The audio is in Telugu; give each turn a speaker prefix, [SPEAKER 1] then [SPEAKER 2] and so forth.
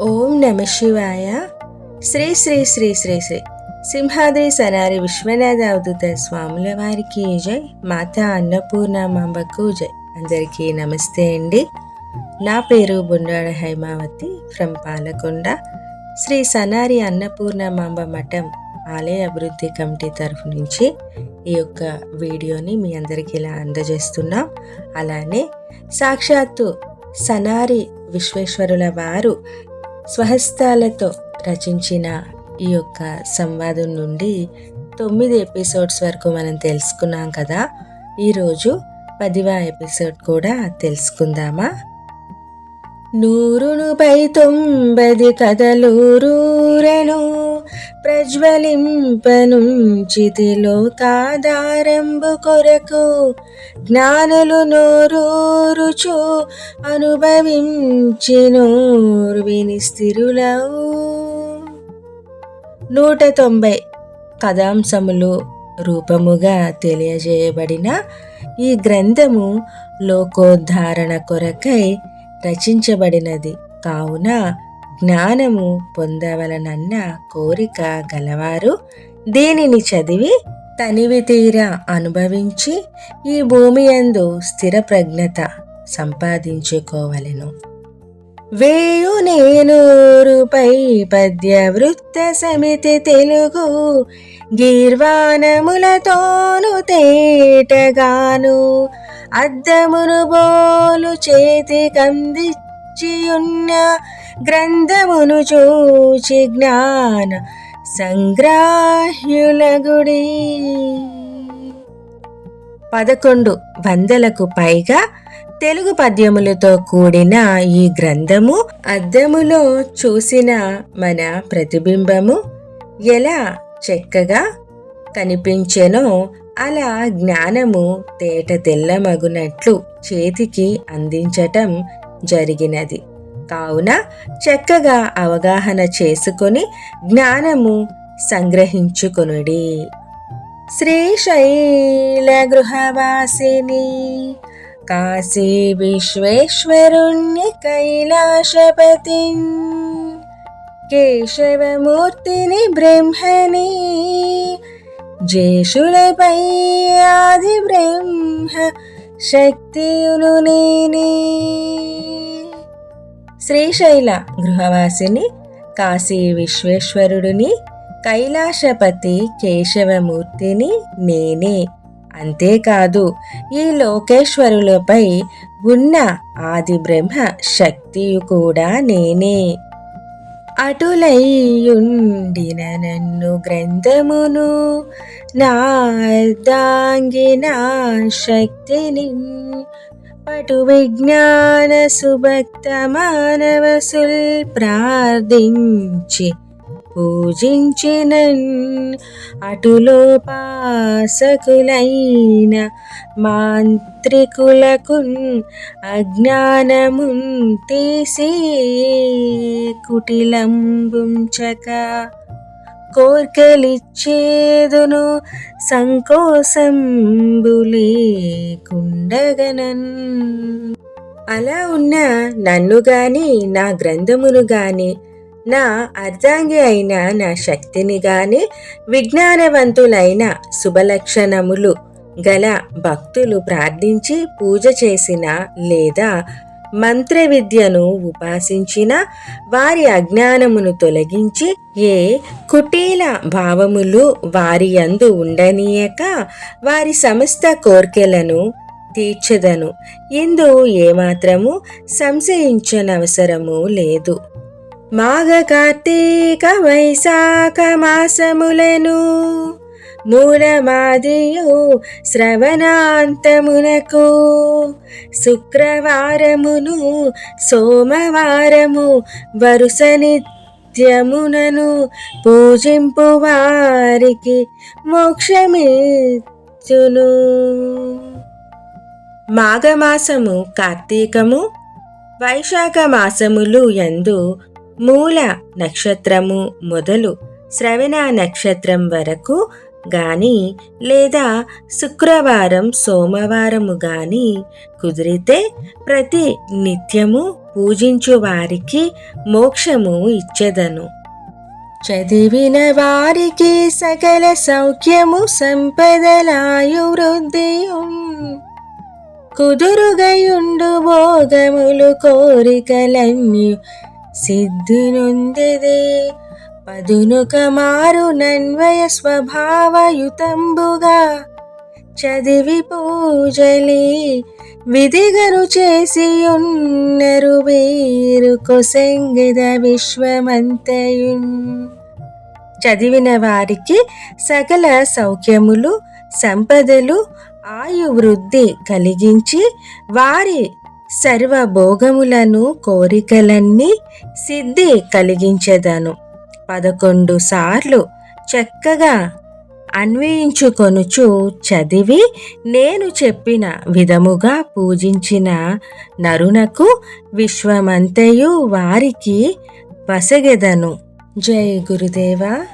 [SPEAKER 1] ఓం నమ శివాయ. శ్రీ శ్రీ శ్రీ శ్రీ శ్రీ సింహాద్రి సనారి విశ్వనాథ అవధూత స్వాముల వారికి జై. మాతా అన్నపూర్ణ మాంబకు జై. అందరికీ నమస్తే అండి. నా పేరు బుండాడ హైమావతి ఫ్రమ్ పాలకొండ. శ్రీ సనారి అన్నపూర్ణ మాంబ మఠం ఆలయ అభివృద్ధి కమిటీ తరఫు నుంచి ఈ యొక్క వీడియోని మీ అందరికీ ఇలా అందజేస్తున్నాం. అలానే సాక్షాత్తు సనారి విశ్వేశ్వరుల వారు స్వహస్తాలతో రచించిన ఈ యొక్క సంవాదం నుండి తొమ్మిది ఎపిసోడ్స్ వరకు మనం తెలుసుకున్నాం కదా. ఈరోజు పదివ ఎపిసోడ్ కూడా తెలుసుకుందామా? నూరునుపై తొంభది కథలూరూరను ప్రజ్వలింపనుంచితిలో కాదారంబు కొరకు జ్ఞానులు నోరూరుచు అనుభవించినోరు విని స్థిరులవు నూట తొంభై కథాంశములు రూపముగా తెలియజేయబడిన ఈ గ్రంథము లోకోద్ధారణ కొరకై రచించబడినది. కావున జ్ఞానము పొందవలనన్న కోరిక గలవారు దీనిని చదివి తనివి తీరా అనుభవించి ఈ భూమి యందు స్థిర ప్రజ్ఞత సంపాదించుకోవలెను. వేయు నేనూరుపై పద్య వృత్త సమితి తెలుగు గీర్వాణములతోను తేటగాను అద్దమును బోలు చేతి కందిచ్చియున్న గ్రంథమును చూచి జ్ఞాన సంగ్రాహ్యుల గుడి పదకొండు వందలకు పైగా తెలుగు పద్యములతో కూడిన ఈ గ్రంథము అద్దములో చూసిన మన ప్రతిబింబము ఎలా చక్కగా కనిపించెనో అలా జ్ఞానము తేట తెల్లమగునట్లు చేతికి అందించటం జరిగినది. కావున చక్కగా అవగాహన చేసుకొని జ్ఞానము సంగ్రహించుకొనుడి. శ్రీశైల గృహవాసిని కాశీ విశ్వేశ్వరుణ్ణి కైలాసపతి కేశవమూర్తిని బ్రహ్మని జేషులపై ఆది బ్రహ్మ శక్తియును నేనే. శ్రీశైల గృహవాసిని కాశీ విశ్వేశ్వరుడిని కైలాసపతి కేశవమూర్తిని నేనే. అంతేకాదు ఈ లోకేశ్వరులపై ఉన్న ఆది బ్రహ్మ శక్తియు కూడా నేనే. అటులయ్యుండిన నన్ను గ్రంథమును నార్దాంగిన శక్తిని పటు విజ్ఞాన సుభక్త మానవసుల్ ప్రార్థించి పూజించిన అటులో పాసకులైన మాంత్రికులకు అజ్ఞానమున్ తీసి కుటిలంబుంచక. కోర్కెలిచ్చేదును సంకోసంబులేకుండగనన్. అలా ఉన్న నన్ను గాని నా గ్రంథమును గాని నా అర్ధాంగి అయిన నా శక్తిని గాని విజ్ఞానవంతులైన శుభలక్షణములు గల భక్తులు ప్రార్థించి పూజ చేసిన లేదా మంత్ర విద్యను ఉపాసించిన వారి అజ్ఞానమును తొలగించి ఏ కుటీల భావములు వారి యందు ఉండనీయక వారి సమస్త కోర్కెలను తీర్చదను. ఇందు ఏమాత్రము సంశయించనవసరము లేదు. మాఘ కార్తీక వైశాఖ మాసములను మూలమాదియు శ్రవణాంతమునకు శుక్రవారమును సోమవారము వరుస నిత్యమునను పూజింపు వారికి మోక్షమిచ్చును. మాఘమాసము కార్తీకము వైశాఖ మాసములు యందు మూల నక్షత్రము మొదలు శ్రవణ నక్షత్రం వరకు గాని లేదా శుక్రవారం సోమవారము గాని కుదిరితే ప్రతి నిత్యము పూజించు వారికి మోక్షము ఇచ్చెదను. చదివిన వారికి సకల సౌఖ్యము సంపదలాయు వృద్ధియు. కుదురుగయుండు భోగములు కోరికలన్నీ సిద్ధునుందిదే. పదునుక మారు నన్వయ స్వభావయుతంబుగా చదివి పూజలి విధిగను చేసి ఉన్నరు వీరు కొసంగిద విశ్వమంతయున్. చదివిన వారికి సకల సౌఖ్యములు సంపదలు ఆయువృద్ధి కలిగించి వారి సర్వ భోగములను కోరికలన్నీ సిద్ధి కలిగించెదను. పదకొండు సార్లు చక్కగా అన్వయించుకొనుచు చదివి నేను చెప్పిన విధముగా పూజించిన నరునకు విశ్వమంతయు వారికి వసగెదను. జై గురుదేవా.